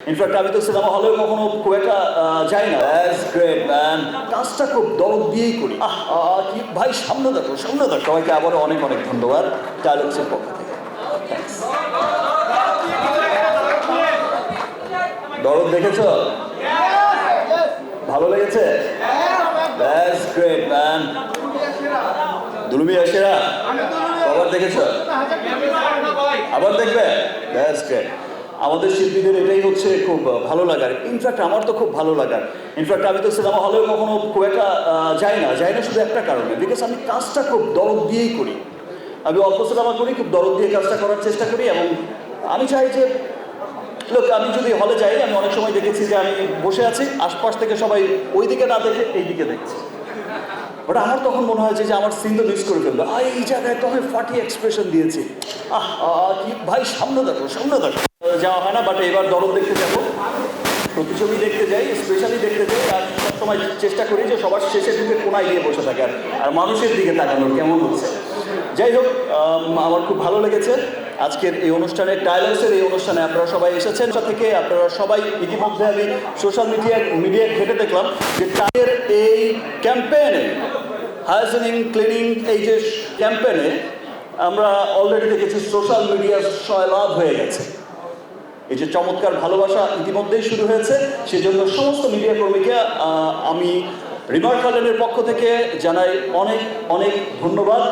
In fact আমি তো cinema হলেও কখনো খুব একটা যাই না। দ্যাটস গ্রেট ম্যান কাজটা খুব দরদ দিয়েই করি। আহ আহ, কি ভাই সামনে দেখো সামনে দেখো। সবাইকে আবারও অনেক অনেক ধন্যবাদ ডায়লগসের পক্ষ থেকে। দরদ দেখেছ? ভালো লেগেছে? দ্যাটস গ্রেট ম্যান দুলুমি আসেরা আবার দেখেছ? আবার দেখবে? দ্যাটস গ্রেট আমাদের শিল্পীদের এটাই হচ্ছে খুব ভালো লাগার। ইনফ্যাক্ট আমার তো খুব ভালো লাগার। ইনফ্যাক্ট আমি তো সিনেমা হলেও কখনো খুব একটা যাই না। যাই না শুধু একটা কারণে বিকজ আমি কাজটা খুব দরদ দিয়েই করি। আমি অল্প সিনেমা করি খুব দরদ দিয়ে কাজটা করার চেষ্টা করি এবং আমি চাই যে লোক আমি যদি হলে যাই আমি অনেক সময় দেখেছি যে আমি বসে আছি আশপাশ থেকে সবাই ওই দিকে না দেখে এই দিকে দেখছি। বাট আমার তখন মনে হয় যে আমার সিন তো মিস করে ফেলল এই জায়গায় তো আমি ফাটি এক্সপ্রেশন দিয়েছি। আহ, কি? ভাই সামনে দেখো সামনে দেখো। যাওয়া হয় না বাট এবার দরদ দেখতে যাব। প্রতিছবি দেখতে যাই স্পেশালি দেখতে যাই, আর সবসময় চেষ্টা করি যে সবার শেষের দিকে কোনায় গিয়ে বসে থাকে, আর মানুষের দিকে তাকানোর কেমন হচ্ছে। যাই হোক আমার খুব ভালো লেগেছে আজকের এই অনুষ্ঠানে, টাইলার্সের এই অনুষ্ঠানে আপনারা সবাই এসেছেন। থেকে আপনারা সবাই ইতিমধ্যে আমি সোশ্যাল মিডিয়া মিডিয়ায় ঘেটে দেখলাম যে টাইয়ের এই ক্যাম্পেইনে হাইজেনিং ক্লিনিং এই যে ক্যাম্পেইনে আমরা অলরেডি দেখেছি সোশ্যাল মিডিয়া সয়লাভ হয়ে গেছে। এই যে চমৎকার ভালোবাসা ইতিমধ্যেই শুরু হয়েছে, সেজন্য সমস্ত মিডিয়া কর্মীকে আমি রিমার্ক গার্ডেনের পক্ষ থেকে জানাই অনেক অনেক ধন্যবাদ।